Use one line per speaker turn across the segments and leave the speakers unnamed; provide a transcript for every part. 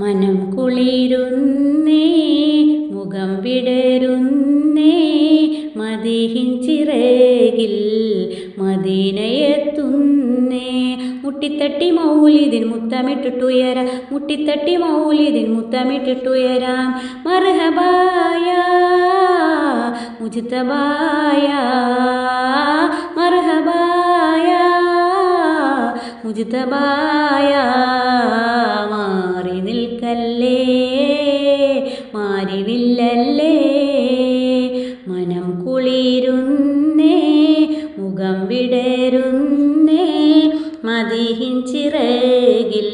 മനം കുളിരുന്നേ മുഖം വിടരുന്നേ മതിഹിൻ ചിറകിൽ മദീനയെത്തുന്നേ. മുട്ടിത്തട്ടി മൗലിതിൻ മുത്തമിട്ടിട്ടുയര മുട്ടിത്തട്ടി മൗലിതിൻ മുത്തമിട്ടിട്ടുയരാം. മർഹബായ മുജിത്തബായ മർഹബായ മുജിതബായ കുളിരുന്നേ മുഖം വിടരുന്നേ മതിഹിൻ ചിറകിൽ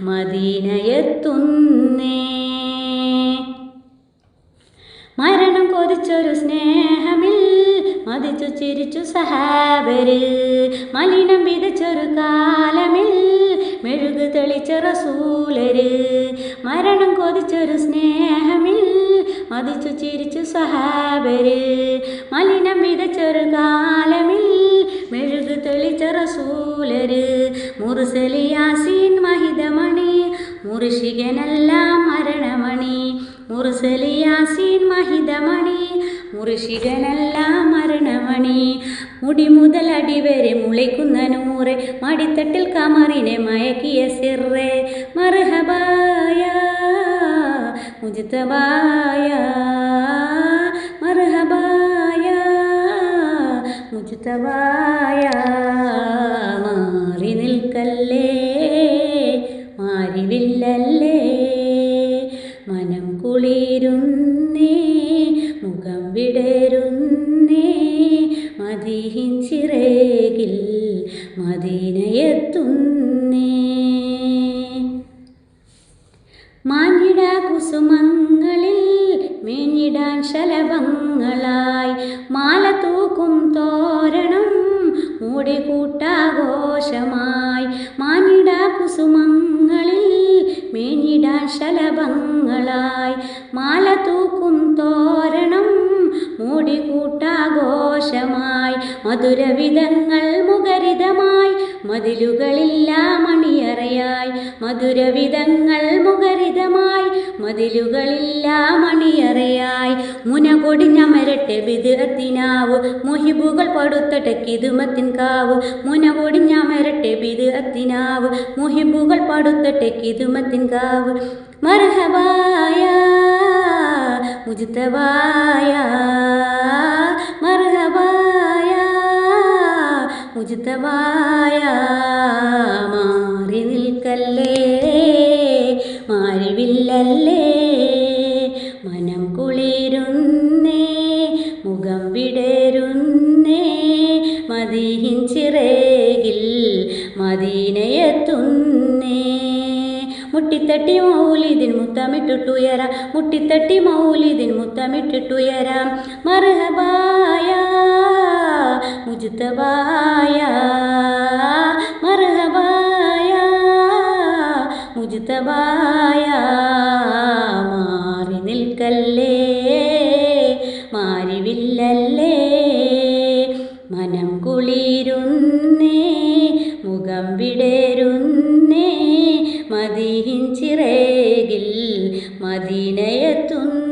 മദീനയെത്തുന്നേ. മരണം കൊതിച്ചൊരു സ്നേഹമിൽ മതിച്ചു ചിരിച്ചു സഹാബര് മലിനം വിതച്ചൊരു കാലമിൽ മെഴുകു തെളിച്ച റസൂലര് മരണം കൊതിച്ചൊരു സ്നേഹമിൽ മതിച്ചു ചിരിച്ചു സഹാബര്. മലിനം വിതച്ചൊരു കാലമിൽ മെഴുകു തെളിച്ച റസൂലര്. മുറുസലിയാസീൻ മഹിതമണി മുറിഷികനെല്ലാം മരണമണി. മുറുസലിയാസീൻ മഹിതമണി മുറിഷികനെല്ലാം മരണമണി. മുടി മുതൽ അടിവരെ മുളയ്ക്കുന്ന നൂറെ മടിത്തട്ടിൽ കമറിനെ മയക്കിയ സിറേ മർഹബായ മുജിതബായ മർഹബായ മുജിതബായ മാറി നിൽക്കല്ലേ മാറിവില്ലല്ലേ മനം കുളിരുന്നേ മുഖം വിടരുന്നേ മതിഹിൻ ചിറകിൽ മദീനയെത്തുന്നേ. കുസുമങ്ങളിൽ മേഞ്ഞിടാൻ ശലഭങ്ങളായി. മാല തൂക്കും തോരണം മൂടിക്കൂട്ടാഘോഷമായി മാഞ്ഞിട കുസുമങ്ങളിൽ മേഞ്ഞിടാൻ ശലഭങ്ങളായി. മാല തൂക്കും തോരണം മൂടിക്കൂട്ടാഘോഷമായി മധുരവിധങ്ങൾ മുഖരിതമായി മതിലുകളില്ല മണിയറയായി. മധുരവിധങ്ങൾ മുഖരിതമായി. മതിലുകളില്ല മണിയറയായി. മുന കൊടിഞ്ഞമരട്ടെ ബിദുഅത്തിനാവ് മുഹിബുകൾ പടുത്തട്ടെ കിതുമത്തിൻ കാവ്. മുന കൊടിഞ്ഞമരട്ടെ ബിദുഅത്തിനാവ് മുഹിബുകൾ പടുത്തട്ടെ കിതുമത്തിൻ കാവ്. മർഹബായ മുജിതബായ മുജിതബായ മാറി നിൽക്കല്ലേ? മാറിവില്ലല്ലേ മനം കുളിരുന്നേ മുഖം വിടരുന്നേ മതിഹിൻ ചിറകിൽ മദീനയെത്തുന്നേ. മുട്ടിത്തട്ടി മൗലിദിൻ മുത്തമിട്ടിട്ടുയരാം മുട്ടിത്തട്ടി മൗലിദിൻ മുത്തമിട്ടിട്ടുയരാം. മർഹബായ മുജിതബായ മർഹബായ മുജിതബായ മാറി നിൽക്കല്ലേ മാറിവില്ലല്ലേ മനം കുളിരുന്നേ മുഖം വിടരുന്നേ മതിഹിൻ ചിറകിൽ മദീനയെത്തുന്നു.